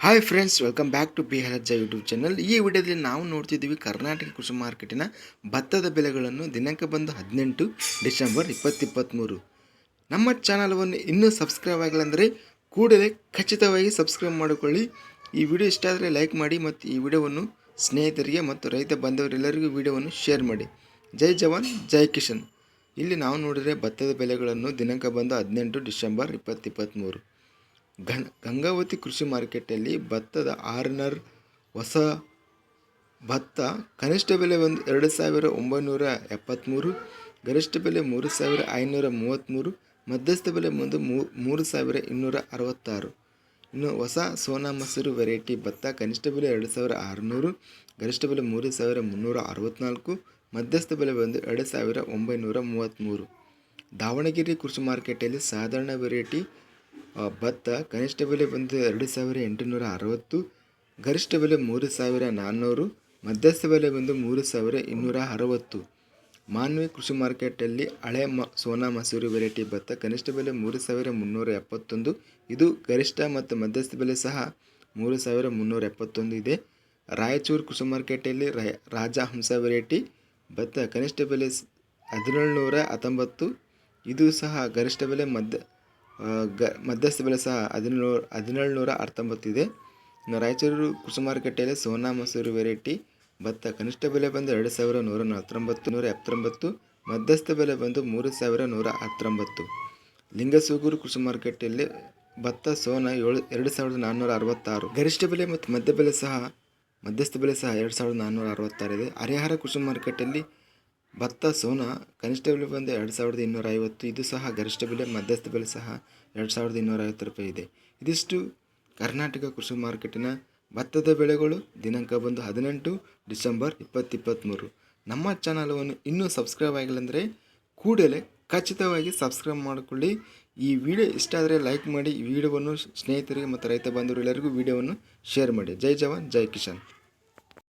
Hi friends welcome back to B Halajja YouTube channel ಈ ವಿಡಿಯೋದಲ್ಲಿ ನಾವು ನೋಡ್ತಿದ್ದೀವಿ ಕರ್ನಾಟಕ ಕೃಷಿ ಮಾರ್ಕೆಟಿನ ಭತ್ತದ ಬೆಲೆಗಳನ್ನು ದಿನಾಂಕ ಬಂದು ಹದಿನೆಂಟು ಡಿಸೆಂಬರ್ ಇಪ್ಪತ್ತಿಪ್ಪತ್ತ್ಮೂರು ನಮ್ಮ ಚಾನಲವನ್ನು ಇನ್ನೂ ಸಬ್ಸ್ಕ್ರೈಬ್ ಆಗಿಲ್ಲ ಅಂದರೆ ಕೂಡಲೇ ಖಚಿತವಾಗಿ ಸಬ್ಸ್ಕ್ರೈಬ್ ಮಾಡಿಕೊಳ್ಳಿ. ಈ ವಿಡಿಯೋ ಇಷ್ಟ ಆದರೆ ಲೈಕ್ ಮಾಡಿ ಮತ್ತು ಈ ವಿಡಿಯೋವನ್ನು ಸ್ನೇಹಿತರಿಗೆ ಮತ್ತು ರೈತ ಬಾಂಧವರೆಲ್ಲರಿಗೂ ವಿಡಿಯೋವನ್ನು ಶೇರ್ ಮಾಡಿ. ಜೈ ಜವಾನ್, ಜೈ ಕಿಶನ್ ಇಲ್ಲಿ ನಾವು ನೋಡಿದರೆ ಭತ್ತದ ಬೆಲೆಗಳನ್ನು ದಿನಾಂಕ ಬಂದು ಹದಿನೆಂಟು ಡಿಸೆಂಬರ್ ಇಪ್ಪತ್ತಿಪ್ಪತ್ತ್ಮೂರು ಗಂ ಗಂಗಾವತಿ ಕೃಷಿ ಮಾರ್ಕೆಟಲ್ಲಿ ಭತ್ತದ ಆರ್ನರ್ ಹೊಸ ಭತ್ತ ಕನಿಷ್ಠ ಬೆಲೆ ಒಂದು ಎರಡು ಸಾವಿರ ಒಂಬೈನೂರ ಎಪ್ಪತ್ತ್ಮೂರು ಗರಿಷ್ಠ ಬೆಲೆ ಮೂರು ಸಾವಿರ ಐನೂರ ಮೂವತ್ತ್ಮೂರು ಮಧ್ಯಸ್ಥ ಬೆಲೆ ಒಂದು ಮೂ- ಮೂರು ಸಾವಿರ ಇನ್ನೂರ ಅರವತ್ತಾರು. ಇನ್ನು ಹೊಸ ಸೋನಾ ಮಸೂರು ವೆರೈಟಿ ಭತ್ತ ಕನಿಷ್ಠ ಬೆಲೆ ಎರಡು ಸಾವಿರ ಆರುನೂರು, ಗರಿಷ್ಠ ಬೆಲೆ ಮೂರು ಸಾವಿರ ಮುನ್ನೂರ ಅರವತ್ತ್ನಾಲ್ಕು ಮಧ್ಯಸ್ಥ ಬೆಲೆ ಬಂದು ಎರಡು ಸಾವಿರ ಒಂಬೈನೂರ ಮೂವತ್ತ್ಮೂರು ದಾವಣಗೆರೆ ಕೃಷಿ ಮಾರ್ಕೆಟಲ್ಲಿ ಸಾಧಾರಣ ವೆರೈಟಿ ಭತ್ತ ಕನಿಷ್ಠ ಬೆಲೆ ಬಂದು ಎರಡು ಸಾವಿರ ಎಂಟುನೂರ ಅರವತ್ತು, ಗರಿಷ್ಠ ಬೆಲೆ ಮೂರು ಸಾವಿರ ನಾನ್ನೂರು, ಮಧ್ಯಸ್ಥ ಬೆಲೆ ಬಂದು ಮೂರು ಸಾವಿರ ಇನ್ನೂರ ಅರವತ್ತು. ಮಾನ್ವಿ ಕೃಷಿ ಮಾರ್ಕೆಟಲ್ಲಿ ಹಳೆ ಮ, ಸೋನಾ ಮಸೂರಿ ವೆರೈಟಿ ಭತ್ತ ಕನಿಷ್ಠ ಬೆಲೆ ಮೂರು ಸಾವಿರ ಮುನ್ನೂರ ಎಪ್ಪತ್ತೊಂದು, ಇದು ಗರಿಷ್ಠ ಮತ್ತು ಮಧ್ಯಸ್ಥ ಬೆಲೆ ಸಹ ಮೂರು ಸಾವಿರ ಮುನ್ನೂರ ಎಪ್ಪತ್ತೊಂದು ಇದೆ. ರಾಯಚೂರು ಕೃಷಿ ಮಾರ್ಕೆಟಲ್ಲಿ ರಾಜಹಂಸ ವೆರೈಟಿ ಭತ್ತ ಕನಿಷ್ಠ ಬೆಲೆ ಹದಿನೇಳು ನೂರ ಹತ್ತೊಂಬತ್ತು, ಇದು ಸಹ ಗರಿಷ್ಠ ಬೆಲೆ ಮಧ್ಯ ಗ, ಮಧ್ಯಸ್ಥ ಬೆಲೆ ಸಹ ಹದಿನೇಳು ಹದಿನೇಳು ನೂರ ಹತ್ತೊಂಬತ್ತಿದೆ ರಾಯಚೂರು ಕೃಷಿ ಮಾರುಕಟ್ಟೆಯಲ್ಲಿ ಸೋನಾ ಮಸೂರು ವೆರೈಟಿ, ಭತ್ತ ಕನಿಷ್ಠ ಬೆಲೆ ಬಂದು ಎರಡು ಸಾವಿರ ನೂರ ಹತ್ತೊಂಬತ್ತು ನೂರ ಎಪ್ಪತ್ತೊಂಬತ್ತು, ಮಧ್ಯಸ್ಥ ಬೆಲೆ ಬಂದು ಮೂರು ಸಾವಿರ ನೂರ ಹತ್ತೊಂಬತ್ತು. ಲಿಂಗಸೂಗೂರು ಕೃಷಿ ಮಾರುಕಟ್ಟೆಯಲ್ಲಿ ಭತ್ತ, ಸೋನಾ ಏಳು, ಎರಡು ಸಾವಿರದ ನಾನ್ನೂರ ಅರವತ್ತಾರು. ಗರಿಷ್ಠ ಬೆಲೆ ಮತ್ತು ಮಧ್ಯ ಬೆಲೆ ಸಹ, ಮಧ್ಯಸ್ಥ ಬೆಲೆ ಸಹ ಎರಡು ಸಾವಿರದ ನಾನ್ನೂರ ಅರವತ್ತಾರಿದೆ. ಹರಿಹರ ಕೃಷಿ ಮಾರ್ಕೆಟಲ್ಲಿ ಭತ್ತ, ಸೋನಾ, ಕನಿಷ್ಠ ಬೆಲೆ ಬಂದು ಎರಡು ಸಾವಿರದ ಇನ್ನೂರ ಐವತ್ತು, ಇದು ಸಹ ಗರಿಷ್ಠ ಬೆಲೆ, ಮಧ್ಯಸ್ಥ ಬೆಲೆ ಸಹ ಎರಡು ಸಾವಿರದ ಇನ್ನೂರ ಐವತ್ತು ರೂಪಾಯಿ ಇದೆ. ಇದಿಷ್ಟು ಕರ್ನಾಟಕ ಕೃಷಿ ಮಾರ್ಕೆಟಿನ ಭತ್ತದ ಬೆಳೆಗಳು ದಿನಾಂಕ ಬಂದು ಹದಿನೆಂಟು ಡಿಸೆಂಬರ್ ಇಪ್ಪತ್ತಿಪ್ಪತ್ತ್ಮೂರು ನಮ್ಮ ಚಾನಲವನ್ನು ಇನ್ನೂ ಸಬ್ಸ್ಕ್ರೈಬ್ ಆಗಿಲ್ಲ ಅಂದರೆ ಕೂಡಲೇ ಖಚಿತವಾಗಿ ಸಬ್ಸ್ಕ್ರೈಬ್ ಮಾಡಿಕೊಳ್ಳಿ. ಈ ವಿಡಿಯೋ ಇಷ್ಟ ಆದರೆ ಲೈಕ್ ಮಾಡಿ, ಈ ವಿಡಿಯೋವನ್ನು ಸ್ನೇಹಿತರಿಗೆ ಮತ್ತು ರೈತ ಬಾಂಧವರೆಲ್ಲರಿಗೂ ವಿಡಿಯೋವನ್ನು ಶೇರ್ ಮಾಡಿ. ಜೈ ಜವಾನ್, ಜೈ ಕಿಶನ್